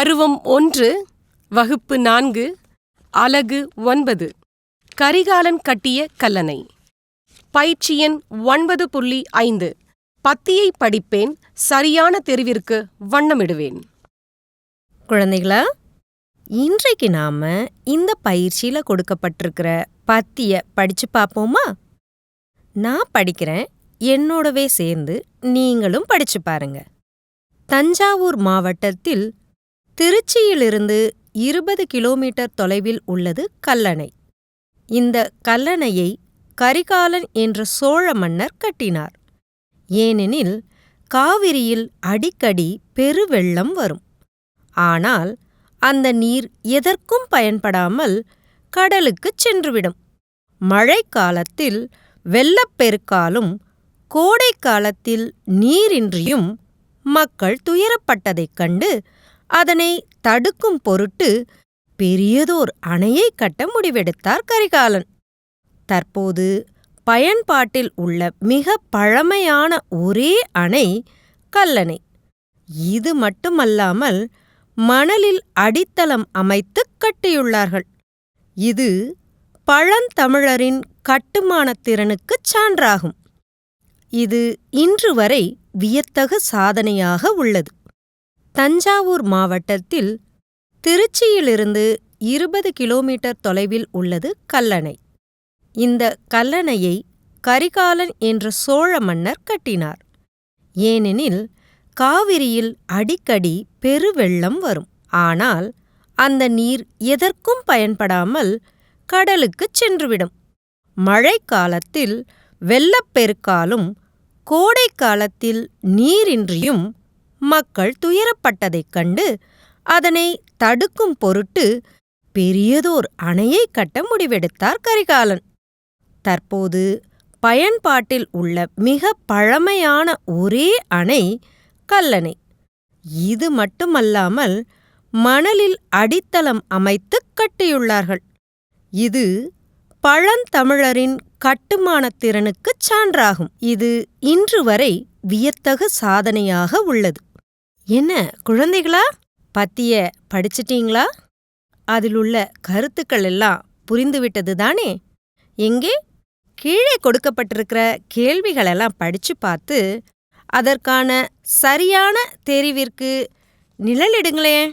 பருவம் ஒன்று வகுப்பு நான்கு அலகு ஒன்பது. கரிகாலன் கட்டிய கல்லணை. பயிற்சி எண் ஒன்பது புள்ளி ஐந்து. பத்தியை படிப்பேன் சரியான தெரிவிற்கு வண்ணமிடுவேன். குழந்தைகளா இன்றைக்கு நாம இந்த பயிற்சியில கொடுக்கப்பட்டிருக்கிற பத்திய படிச்சு பார்ப்போமா? நான் படிக்கிறேன் என்னோடவே சேர்ந்து நீங்களும் படிச்சு பாருங்க. தஞ்சாவூர் மாவட்டத்தில் திருச்சியிலிருந்து இருபது கிலோமீட்டர் தொலைவில் உள்ளது கல்லணை. இந்த கல்லணையை கரிகாலன் என்ற சோழ மன்னர் கட்டினார். ஏனெனில் காவிரியில் அடிக்கடி பெருவெள்ளம் வரும். ஆனால் அந்த நீர் எதற்கும் பயன்படாமல் கடலுக்குச் சென்றுவிடும். மழைக்காலத்தில் வெள்ளப்பெருக்காலும் கோடைக்காலத்தில் நீரின்றியும் மக்கள் துயரப்பட்டதைக் கண்டு அதனை தடுக்கும் பொருட்டு பெரியதோர் அணையை கட்ட முடிவெடுத்தார் கரிகாலன். தற்போது பயன்பாட்டில் உள்ள மிக பழமையான ஒரே அணை கல்லணை. இது மட்டுமல்லாமல் மணலில் அடித்தளம் அமைத்துக் கட்டியுள்ளார்கள். இது பழந்தமிழரின் கட்டுமானத் திறனுக்குச் சான்றாகும். இது இன்று வரை வியத்தகு சாதனையாக உள்ளது. தஞ்சாவூர் மாவட்டத்தில் திருச்சியிலிருந்து இருபது கிலோமீட்டர் தொலைவில் உள்ளது கல்லணை. இந்த கல்லணையை கரிகாலன் என்ற சோழ மன்னர் கட்டினார். ஏனெனில் காவிரியில் அடிக்கடி பெருவெள்ளம் வரும். ஆனால் அந்த நீர் எதற்கும் பயன்படாமல் கடலுக்குச் சென்றுவிடும். மழைக்காலத்தில் வெள்ளப்பெருக்காலும் கோடைக்காலத்தில் நீரின்றியும் மக்கள் துயரப்பட்டதைக் கண்டு அதனை தடுக்கும் பொருட்டு பெரியதோர் அணையை கட்ட முடிவெடுத்தார் கரிகாலன். தற்போது பயன்பாட்டில் உள்ள மிக பழமையான ஒரே அணை கல்லணை. இது மட்டுமல்லாமல் மணலில் அடித்தளம் அமைத்துக் கட்டியுள்ளார்கள். இது பழந்தமிழரின் கட்டுமானத் திறனுக்குச் சான்றாகும். இது இன்று வரை வியத்தகு சாதனையாக உள்ளது. என்ன குழந்தைகளா? பத்திய படிச்சிட்டீங்களா? அதிலுள்ள கருத்துக்கள் எல்லாம் புரிந்துவிட்டது தானே? எங்கே? கீழே கொடுக்கப்பட்டிருக்கிற கேள்விகளெல்லாம் படிச்சு பார்த்து அதற்கான சரியான தெரிவிற்கு நிழலிடுங்களேன்.